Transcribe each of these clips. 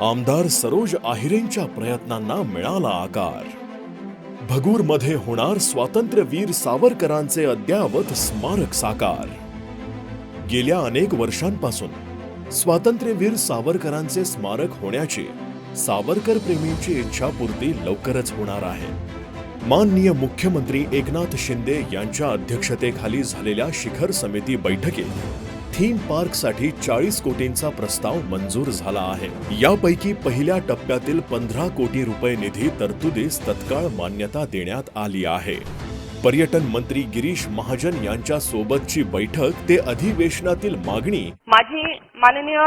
आमदार सरोज आहिरेंच्या प्रयत्नांना मिळाला आकार. भगूरमध्ये होणार स्वातंत्र्यवीर सावरकरांचे अद्यावत स्मारक साकार. गेल्या अनेक वर्षांपासून स्वातंत्र्यवीर सावरकरांचे स्मारक होण्याची सावरकर प्रेमींची इच्छापूर्ती लवकरच होणार आहे. माननीय मुख्यमंत्री एकनाथ शिंदे यांच्या अध्यक्षतेखाली झालेल्या शिखर समिती बैठकीत थीम पार्कसाठी चाळीस कोटींचा प्रस्ताव मंजूर झाला आहे. यापैकी पहिल्या टप्प्यातील पंधरा कोटी रुपये निधी तरतुदीस तत्काळ मान्यता देण्यात आली आहे. पर्यटन मंत्री गिरीश महाजन यांच्या सोबतची बैठक ते अधिवेशनातील मागणी माझी माननीय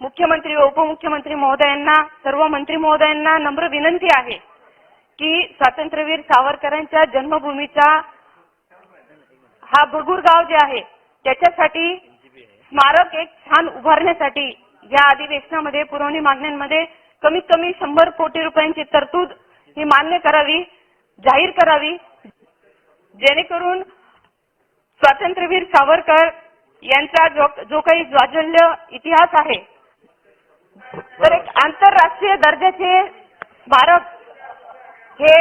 मुख्यमंत्री व उपमुख्यमंत्री महोदयांना सर्व मंत्री महोदयांना नम्र विनंती आहे की स्वातंत्र्यवीर सावरकरांच्या जन्मभूमीचा हा भगूर गाव जे आहे त्याच्यासाठी स्मारक एक छान उभारण्यासाठी या अधिवेशनामध्ये पुरवणी मागण्यांमध्ये कमीत कमी शंभर कोटी रुपयांची तरतूद ही मान्य करावी जाहीर करावी. जेणेकरून स्वातंत्र्यवीर सावरकर यांचा जो जो काही ज्वाजल्य इतिहास आहे तर एक आंतरराष्ट्रीय दर्जाचे स्मारक हे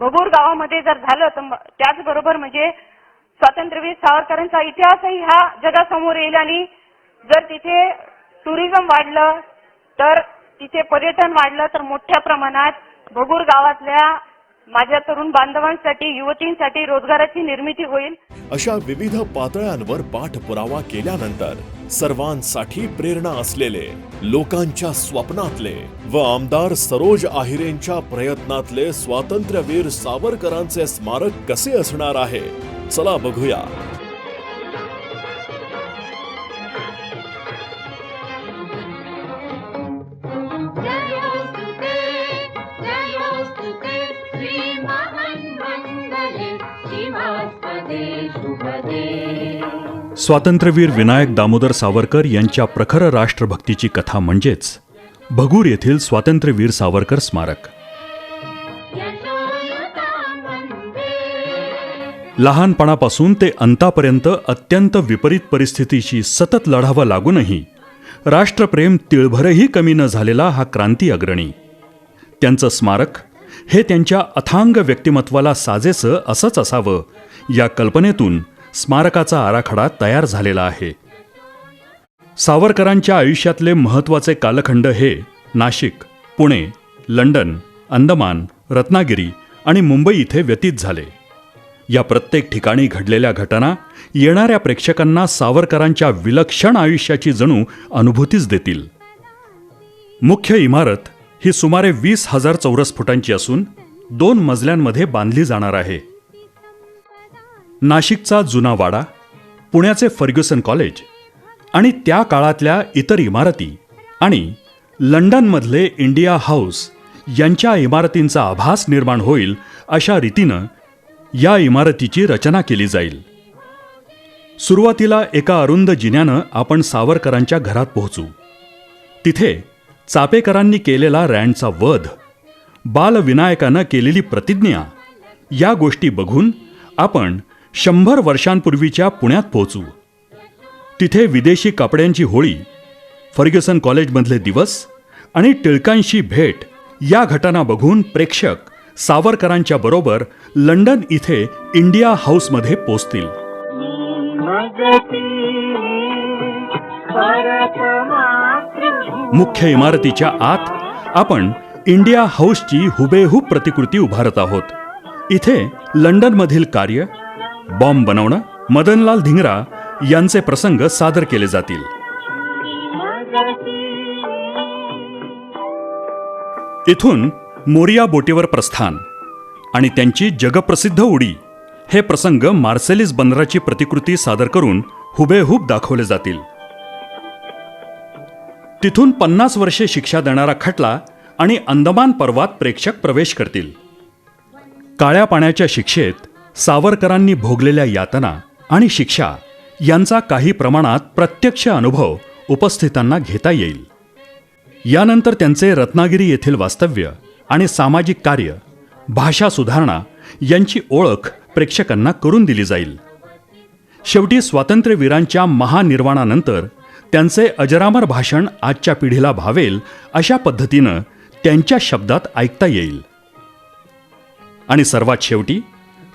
भगूर गावामध्ये जर झालं तर त्याचबरोबर म्हणजे स्वातंत्र्यवीर सावरकरांचा इतिहासही हा जगासमोर येईल आणि जर तिथे टुरिझम वाढलं तर तिथे पर्यटन वाढलं तर मोठ्या प्रमाणात भगूर गावातल्या माझ्या तरुण बांधवांसाठी युवतींसाठी रोजगाराची निर्मिती होईल. अशा विविध पातळ्यांवर पाठपुरावा केल्यानंतर सर्वांसाठी प्रेरणा असलेले लोकांच्या स्वप्नातले व आमदार सरोज आहिरेंच्या प्रयत्नातले स्वातंत्र्यवीर सावरकरांचे स्मारक कसे असणार आहे? चला बघूया. जयोस्तुते जयोस्तुते श्रीमन्मङ्गले शिवास्पदे शुभदे स्वातंत्र्यवीर विनायक दामोदर सावरकर यांच्या प्रखर राष्ट्रभक्तीची कथा म्हणजेच भगूर येथील स्वातंत्र्यवीर सावरकर स्मारक. लहानपणापासून ते अंतापर्यंत अत्यंत विपरीत परिस्थितीशी सतत लढावं लागूनही राष्ट्रप्रेम तिळभरही कमी न झालेला हा क्रांती अग्रणी. त्यांचं स्मारक हे त्यांच्या अथांग व्यक्तिमत्वाला साजेसं असंच असावं या कल्पनेतून स्मारकाचा आराखडा तयार झालेला आहे. सावरकरांच्या आयुष्यातले महत्त्वाचे कालखंड हे नाशिक पुणे लंडन अंदमान रत्नागिरी आणि मुंबई इथे व्यतीत झाले. या प्रत्येक ठिकाणी घडलेल्या घटना येणाऱ्या प्रेक्षकांना सावरकरांच्या विलक्षण आयुष्याची जणू अनुभूतीच देतील. मुख्य इमारत ही सुमारे वीस हजार चौरस फुटांची असून दोन मजल्यांमध्ये बांधली जाणार आहे. नाशिकचा जुना वाडा पुण्याचे फर्ग्युसन कॉलेज आणि त्या काळातल्या इतर इमारती आणि लंडनमधले इंडिया हाऊस यांच्या इमारतींचा आभास निर्माण होईल अशा रीतीनं या इमारतीची रचना केली जाईल. सुरुवातीला एका अरुंद जिन्यानं आपण सावरकरांच्या घरात पोहोचू. तिथे चापेकरांनी केलेला रँडचा वध बालविनायकानं केलेली प्रतिज्ञा या गोष्टी बघून आपण शंभर वर्षांपूर्वीच्या पुण्यात पोहोचू. तिथे विदेशी कपड्यांची होळी फर्ग्युसन कॉलेजमधले दिवस आणि टिळकांशी भेट या घटना बघून प्रेक्षक सावरकरांच्या बरोबर लंडन इथे इंडिया हाऊसमध्ये पोचतील. मुख्य इमारतीच्या आत आपण इंडिया हाऊसची हुबेहूब प्रतिकृती उभारत आहोत. इथे लंडनमधील कार्य बॉम्ब बनवणं मदनलाल धिंगरा यांचे प्रसंग सादर केले जातील. इथून मोरिया बोटीवर प्रस्थान आणि त्यांची जगप्रसिद्ध उडी. हे प्रसंग मार्सेलिस बंदराची प्रतिकृती सादर करून हुबेहूब दाखवले जातील. तिथून पन्नास वर्षे शिक्षा देणारा खटला आणि अंदमान पर्वात प्रेक्षक प्रवेश करतील. काळ्या पाण्याच्या शिक्षेत सावरकरांनी भोगलेल्या यातना आणि शिक्षा यांचा काही प्रमाणात प्रत्यक्ष अनुभव उपस्थितांना घेता येईल. यानंतर त्यांचे रत्नागिरी येथील वास्तव्य आणि सामाजिक कार्य भाषा सुधारणा यांची ओळख प्रेक्षकांना करून दिली जाईल. शेवटी स्वातंत्र्यवीरांच्या महानिर्वाणानंतर त्यांचे अजरामर भाषण आजच्या पिढीला भावेल अशा पद्धतीनं त्यांच्या शब्दात ऐकता येईल. आणि सर्वात शेवटी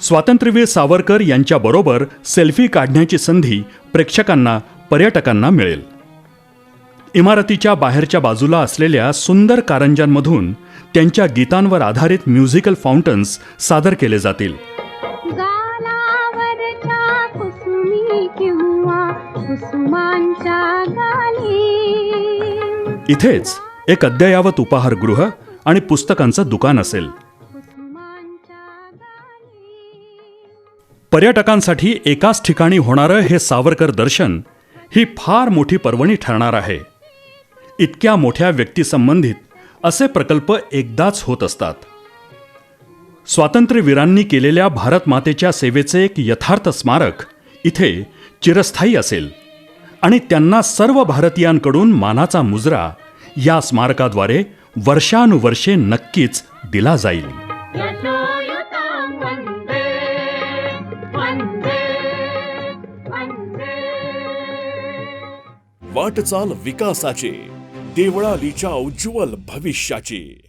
स्वातंत्र्यवीर सावरकर यांच्याबरोबर सेल्फी काढण्याची संधी प्रेक्षकांना पर्यटकांना मिळेल. इमारतीच्या बाहेरच्या बाजूला असलेल्या सुंदर कारंजांमधून त्यांच्या गीतांवर आधारित म्युझिकल फाउंटन्स सादर केले जातील. इथेच एक अद्ययावत उपाहारगृह आणि पुस्तकांचं दुकान असेल. पर्यटकांसाठी एकाच ठिकाणी होणारं हे सावरकर दर्शन ही फार मोठी पर्वणी ठरणार आहे. इतक्या मोठ्या व्यक्तीसंबंधित असे प्रकल्प एकदाच होत असतात. स्वातंत्र्यवीरांनी केलेल्या भारत मातेच्या सेवेचे एक यथार्थ स्मारक इथे चिरस्थायी असेल आणि त्यांना सर्व भारतीयांकडून मानाचा मुजरा या स्मारकाद्वारे वर्षानुवर्षे नक्कीच दिला जाईल. वाटचाल विकासाची देवळालीच्या उज्ज्वल भविष्याची.